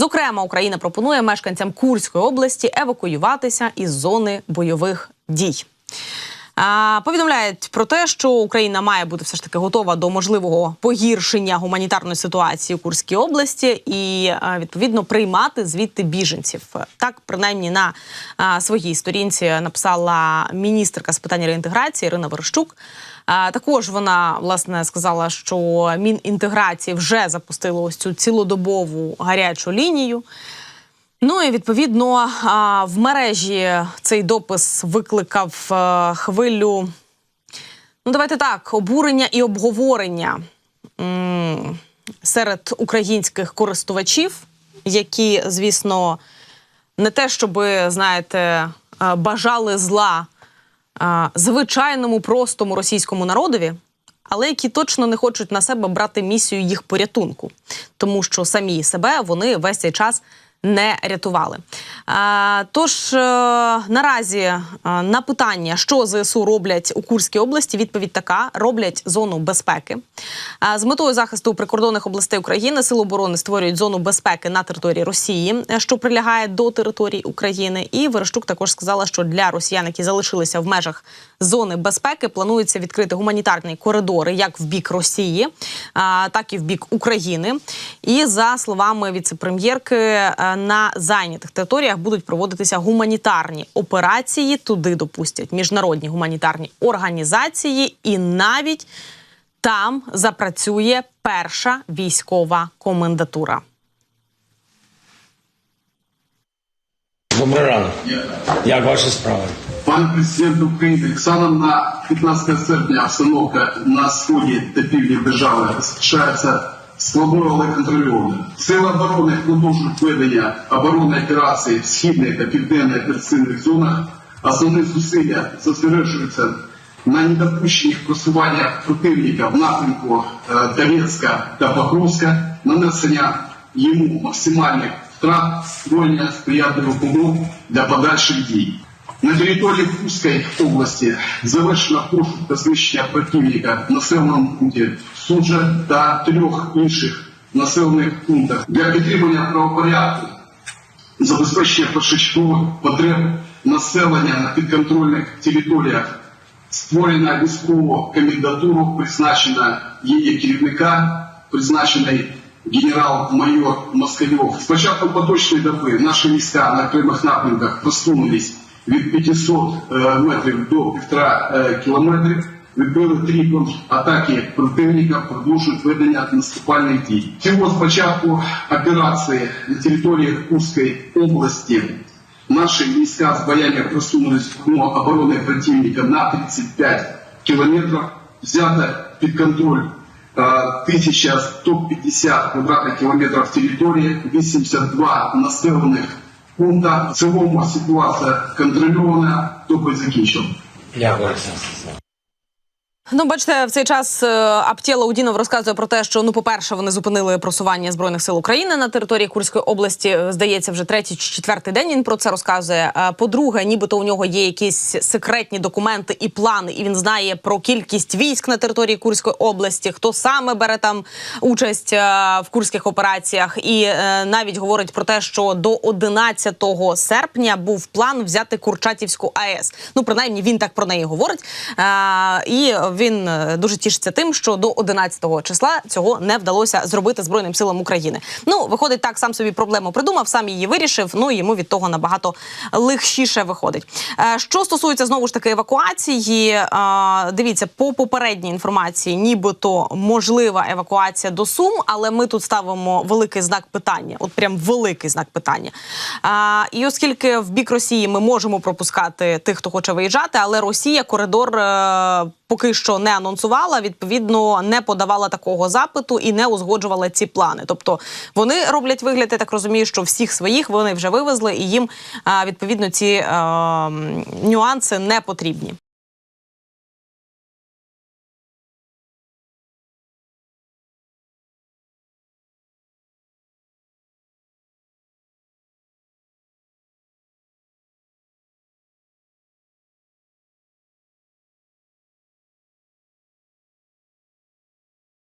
Зокрема, Україна пропонує мешканцям Курської області евакуюватися із зони бойових дій. Повідомляють про те, що Україна має бути все ж таки готова до можливого погіршення гуманітарної ситуації у Курській області і відповідно приймати звідти біженців. Так, принаймні на своїй сторінці написала міністерка з питань реінтеграції Ірина Верещук. Також вона власне сказала, що Мінінтеграції вже запустило ось цю цілодобову гарячу лінію. Ну і відповідно в мережі цей допис викликав е, хвилю. Ну, давайте так, обурення і обговорення серед українських користувачів, які, звісно, не те, щоб, знаєте, е, бажали зла звичайному простому російському народові, але які точно не хочуть на себе брати місію їх порятунку, тому що самі себе вони весь цей час не рятували. Тож е, наразі е, на питання, що ЗСУ роблять у Курській області, відповідь така: роблять зону безпеки. З метою захисту прикордонних областей України Сили оборони створюють зону безпеки на території Росії, е, що прилягає до території України. І Верещук також сказала, що для росіян, які залишилися в межах зони безпеки, планується відкрити гуманітарні коридори як в бік Росії, так і в бік України. І за словами віцепрем'єрки, на зайнятих територіях будуть проводитися гуманітарні операції. Туди допустять міжнародні гуманітарні організації, і навіть там запрацює перша військова комендатура. Добрий ранок. Як ваші справи? Пан президент України станом на 15 серпня обстановка на сході та півдні держави залишається складною, але контрольованою. Сили оборони продовжують ведення оборонної операції в східних та південних операційних зонах. Основні зусилля зосереджуються на недопущенні просування противника в напрямку е, Донецька та Покровська, нанесення йому максимальних втрат, створення сприятливих умов для подальших дій. На території Курської області завершено пошук та знищення противника в населеному пункті Суджа та трьох інших населених пунктах для підтримання правопорядку, забезпечення першочергових потреб населення на підконтрольних територіях, створена військову комендатуру, призначена її керівника, призначений генерал-майор Москальов. З початку поточної доби наші війська на окремих напрямках просунулись від 500 е, метрів до 1,5 е, кілометрів. Відбили три атаки противника, продовжують ведення наступальних дій. Всього з початку операції на території Курської області наші війська з боями просунулись в оборони противника на 35 кілометрів. Взято під контроль е, 1150 квадратних кілометрів території, 82 населених пункта. В цілому ситуація контрольована, закінчена. Дякую, Олександр Стасович. Ну, бачите, в цей час е, Аптєла Удінов розказує про те, що ну, по-перше, вони зупинили просування збройних сил України на території Курської області. Е, Здається, вже третій чи четвертий день він про це розказує. Е, По-друге, нібито у нього є якісь секретні документи і плани, і він знає про кількість військ на території Курської області, хто саме бере там участь в курських операціях, і навіть говорить про те, що до 11 серпня був план взяти Курчатівську АЕС. Ну, принаймні, він так про неї говорить. І він е, дуже тішиться тим, що до 11 числа цього не вдалося зробити збройним силам України. Ну, виходить, так сам собі проблему придумав, сам її вирішив. Ну йому від того набагато легшіше виходить. Е, Що стосується знову ж таки евакуації, е, дивіться, по попередній інформації, нібито можлива евакуація до Сум, але ми тут ставимо великий знак питання, от прям великий знак питання. І оскільки в бік Росії ми можемо пропускати тих, хто хоче виїжджати, але Росія коридор поки що не анонсувала, відповідно не подавала такого запиту і не узгоджувала ці плани. Тобто вони роблять вигляд, я так розумію, що всіх своїх вони вже вивезли, і їм відповідно ці е, нюанси не потрібні.